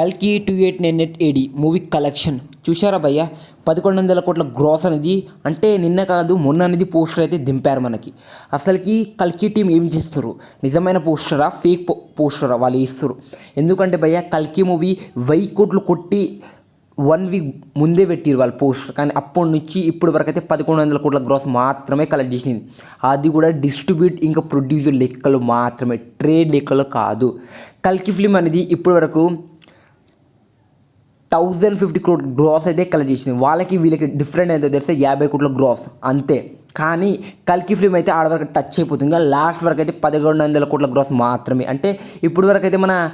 కల్కి two eight nine eight AD movie collection. చూశారా భయ్య? పదకొండు వందల కోట్ల గ్రాస్ అనేది అంటే నిన్న కాదు మొన్న అనేది పోస్టర్ అయితే దింపారు మనకి. అసలుకి కల్కి టీం ఏం చేస్తారు? నిజమైన పోస్టరా ఫేక్ పో పోస్టరా వాళ్ళు ఇస్తారు ఎందుకంటే భయ్య కల్కి మూవీ వెయ్యి కోట్లు కొట్టి వన్ వీక్ ముందే పెట్టిరు వాళ్ళు పోస్టర్. కానీ అప్పటి నుంచి ఇప్పటి వరకు అయితే పదకొండు వందల కోట్ల గ్రాస్ మాత్రమే కలెక్ట్ చేసింది. అది కూడా డిస్ట్రిబ్యూట్ ఇంకా ప్రొడ్యూసర్ లెక్కలు మాత్రమే ట్రేడ్ లెక్కలు కాదు. కల్కి ఫిలిం అనేది ఇప్పటి వరకు థౌజండ్ ఫిఫ్టీ క్రోడ్ గ్రాస్ అయితే కలెక్ట్ చేసింది. వాళ్ళకి వీళ్ళకి డిఫరెంట్ అయితే తెలిస్తే యాభై కోట్ల గ్రాస్. అంతే. కానీ కల్కి ఫిల్మ్ అయితే ఆడ వరకు టచ్ అయిపోతుంది. ఇంకా లాస్ట్ వరకు అయితే పదకొండు వందల కోట్ల గ్రాస్ మాత్రమే. అంటే ఇప్పుడు వరకు అయితే మన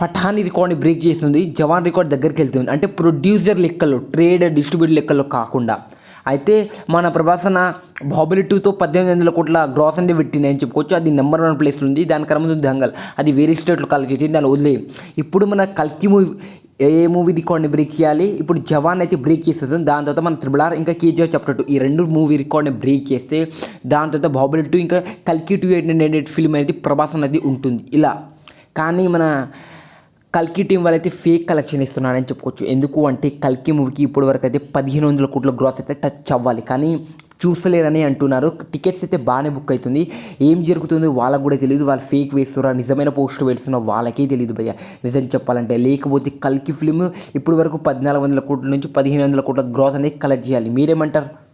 పఠాని రికార్డ్ని బ్రేక్ చేస్తుంది. జవాన్ రికార్డ్ దగ్గరికి వెళ్తుంది. అంటే ప్రొడ్యూసర్ లెక్కలు ట్రేడ్ డిస్ట్రిబ్యూట్ లెక్కలు కాకుండా. అయితే మన ప్రభాసన బాబులి టూతో పద్దెనిమిది వందల కోట్ల గ్రాస్ అంటే పెట్టింది అని చెప్పుకోవచ్చు. అది నెంబర్ వన్ ప్లేస్లో ఉంది. దాని క్రమంలో ఉంది దంగల్. అది వేరే స్టేట్లో కలెక్ట్ చేసింది. దాన్ని వదిలే ఇప్పుడు మన కల్కి మూవీ ఏ మూవీ రికార్డ్ని బ్రేక్ చేయాలి? ఇప్పుడు జవాన్ అయితే బ్రేక్ చేస్తుంది. దాని తర్వాత మన త్రిబుల్ ఆర్ ఇంకా కేజీఆర్ చాప్టర్ టూ ఈ రెండు మూవీ రికార్డ్ని బ్రేక్ చేస్తే దాని తర్వాత బాహుబలి టూ ఇంకా కల్కి టూ ఎయిట్ ఎయిట్ ఫిల్మ్ అనేది ప్రభాస్ అనేది ఉంటుంది. ఇలా. కానీ మన కల్కి టీం వాళ్ళైతే ఫేక్ కలెక్షన్ ఇస్తున్నారని చెప్పుకోవచ్చు. ఎందుకు? అంటే కల్కి మూవీకి ఇప్పటి వరకు అయితే పదిహేను వందల కోట్ల గ్రాస్ అయితే టచ్ అవ్వాలి. కానీ చూసలేరని అంటున్నారు. టికెట్స్ అయితే బాగానే బుక్ అవుతుంది. ఏం జరుగుతుందో వాళ్ళకు కూడా తెలియదు వాళ్ళు ఫేక్ వేస్తున్నారు. నిజమైన పోస్టర్ వేస్తున్నా వాళ్ళకే తెలియదు భయ్య. నిజం చెప్పాలంటే. లేకపోతే కల్కి ఫిల్మ్ ఇప్పటి వరకు పద్నాలుగు వందల కోట్ల నుంచి పదిహేను వందల కోట్ల గ్రాస్ అనేది కలెక్ట్ చేయాలి. మీరేమంటారు?